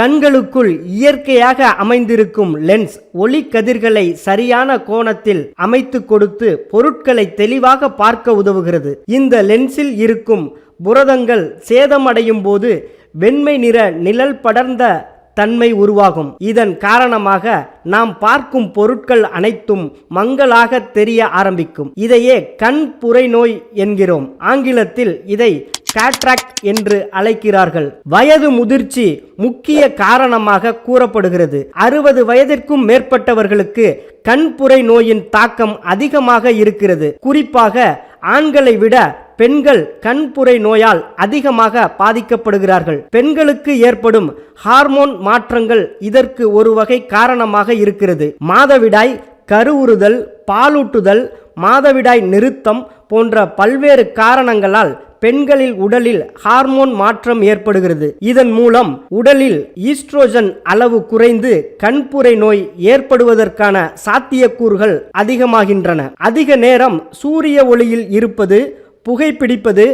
கண்களுக்குள் இயற்கையாக அமைந்திருக்கும் லென்ஸ் ஒளி கதிர்களை சரியான கோணத்தில் அமைத்து கொடுத்து பொருட்களை தெளிவாக பார்க்க உதவுகிறது. இந்த லென்ஸில் இருக்கும் புரதங்கள் சேதமடையும் போது வெண்மை நிற நிழல் படர்ந்த தன்மை உருவாகும். இதன் காரணமாக நாம் பார்க்கும் பொருட்கள் அனைத்தும் மங்களாக தெரிய ஆரம்பிக்கும். இதையே கண் புரை நோய் என்கிறோம். ஆங்கிலத்தில் இதை கேட்ராக்ட் என்று அழைக்கிறார்கள். வயது முதிர்ச்சி முக்கிய காரணமாக கூறப்படுகிறது. அறுபது வயதிற்கும் மேற்பட்டவர்களுக்கு கண்புரை நோயின் தாக்கம் அதிகமாக இருக்கிறது. குறிப்பாக ஆண்களை விட பெண்கள் கண்புரை நோயால் அதிகமாக பாதிக்கப்படுகிறார்கள். பெண்களுக்கு ஏற்படும் ஹார்மோன் மாற்றங்கள் இதற்கு ஒரு வகை காரணமாக இருக்கிறது. மாதவிடாய் கருவுறுதல் பாலூட்டுதல் மாதவிடாய் நிறுத்தம் போன்ற பல்வேறு காரணங்களால் பெண்களில் உடலில் ஹார்மோன் மாற்றம் ஏற்படுகிறது. இதன் மூலம் உடலில் ஈஸ்ட்ரோஜன் அளவு குறைந்து கண்புரை நோய் ஏற்படுவதற்கான சாத்தியக்கூறுகள் அதிகமாகின்றன. அதிக நேரம் சூரிய ஒளியில் இருப்பது புகைப்பிடிப்பது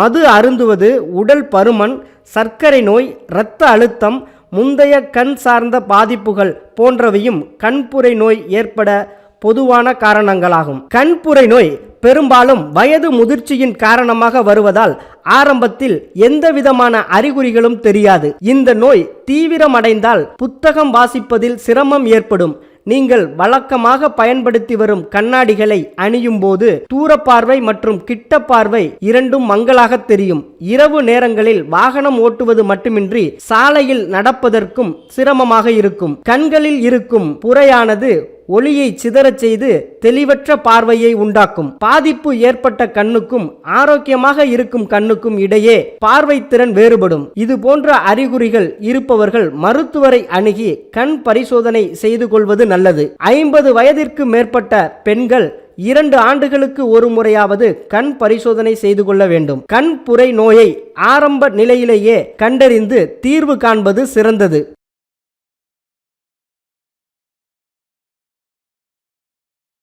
மது அருந்துவது உடல் பருமன் சர்க்கரை நோய் இரத்த அழுத்தம் முந்தைய கண் சார்ந்த பாதிப்புகள் போன்றவையும் கண்புரை நோய் ஏற்பட பொதுவான காரணங்களாகும். கண்புரை நோய் பெரும்பாலும் வயது முதிர்ச்சியின் காரணமாக வருவதால் ஆரம்பத்தில் எந்த விதமான அறிகுறிகளும் தெரியாது. இந்த நோய் தீவிரமடைந்தால் புத்தகம் வாசிப்பதில் சிரமம் ஏற்படும். நீங்கள் வழக்கமாக பயன்படுத்தி வரும் கண்ணாடிகளை அணியும் போது தூரப்பார்வை மற்றும் கிட்ட பார்வை இரண்டும் மங்கலாக தெரியும். இரவு நேரங்களில் வாகனம் ஓட்டுவது மட்டுமின்றி சாலையில் நடப்பதற்கும் சிரமமாக இருக்கும். கண்களில் இருக்கும் புறையானது ஒளியை சிதறச் செய்து தெளிவற்ற பார்வையை உண்டாக்கும். பாதிப்பு ஏற்பட்ட கண்ணுக்கும் ஆரோக்கியமாக இருக்கும் கண்ணுக்கும் இடையே பார்வை திறன் வேறுபடும். இது போன்ற அறிகுறிகள் இருப்பவர்கள் மருத்துவரை அணுகி கண் பரிசோதனை செய்து கொள்வது நல்லது. ஐம்பது வயதிற்கு மேற்பட்ட பெண்கள் இரண்டு ஆண்டுகளுக்கு ஒரு முறையாவது கண் பரிசோதனை செய்து கொள்ள வேண்டும். கண் புரை நோயை ஆரம்ப நிலையிலேயே கண்டறிந்து தீர்வு காண்பது சிறந்தது.